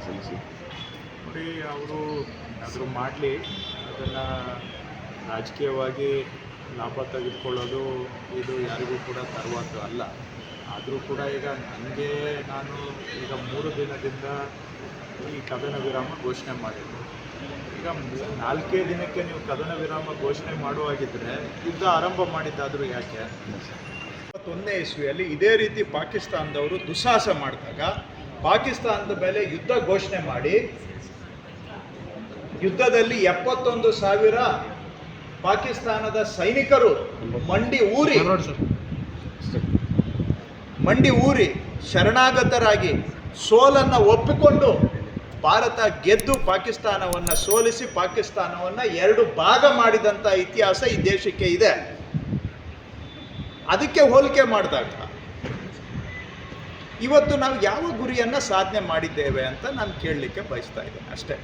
ಅರ್ಜಿಯನ್ನು ಸಲ್ಲಿಸಿ. ನೋಡಿ ಅವರು ಆದರೂ ಮಾಡಲಿ ಅದನ್ನು ರಾಜಕೀಯವಾಗಿ ಲಾಭ ತೆಗೆದುಕೊಳ್ಳೋದು ಇದು ಯಾರಿಗೂ ಕೂಡ ತರುವಾತು ಅಲ್ಲ. ಆದರೂ ಕೂಡ ಈಗ ನನಗೆ ನಾನು ಈಗ ಮೂರು ದಿನದಿಂದ ಈ ಕದನ ವಿರಾಮ ಘೋಷಣೆ ಮಾಡಿದ್ದು. ಈಗ ನಾಲ್ಕೇ ದಿನಕ್ಕೆ ನೀವು ಕದನ ವಿರಾಮ ಘೋಷಣೆ ಮಾಡುವಾಗಿದ್ದರೆ ಯುದ್ಧ ಆರಂಭ ಮಾಡಿದ್ದಾದರೂ ಯಾಕೆ? ಇಪ್ಪತ್ತೊಂದನೇ ಇಸ್ವಿಯಲ್ಲಿ ಇದೇ ರೀತಿ ಪಾಕಿಸ್ತಾನದವರು ದುಸ್ಸಾಹಸ ಮಾಡಿದಾಗ ಪಾಕಿಸ್ತಾನದ ಮೇಲೆ ಯುದ್ಧ ಘೋಷಣೆ ಮಾಡಿ, ಯುದ್ಧದಲ್ಲಿ ಎಪ್ಪತ್ತೊಂದು ಸಾವಿರ ಪಾಕಿಸ್ತಾನದ ಸೈನಿಕರು ಮಂಡಿ ಊರಿ ಮಂಡಿ ಊರಿ ಶರಣಾಗತರಾಗಿ ಸೋಲನ್ನು ಒಪ್ಪಿಕೊಂಡು ಭಾರತ ಗೆದ್ದು ಪಾಕಿಸ್ತಾನವನ್ನು ಸೋಲಿಸಿ ಪಾಕಿಸ್ತಾನವನ್ನು ಎರಡು ಭಾಗ ಮಾಡಿದಂಥ ಇತಿಹಾಸ ಈ ದೇಶಕ್ಕೆ ಇದೆ. ಅದಕ್ಕೆ ಹೋಲಿಕೆ ಮಾಡಿದಾಗ ಇವತ್ತು ನಾವು ಯಾವ ಗುರಿಯನ್ನು ಸಾಧನೆ ಮಾಡಿದ್ದೇವೆ ಅಂತ ನಾನು ಕೇಳಲಿಕ್ಕೆ ಬಯಸ್ತಾ ಇದ್ದೇನೆ ಅಷ್ಟೇ.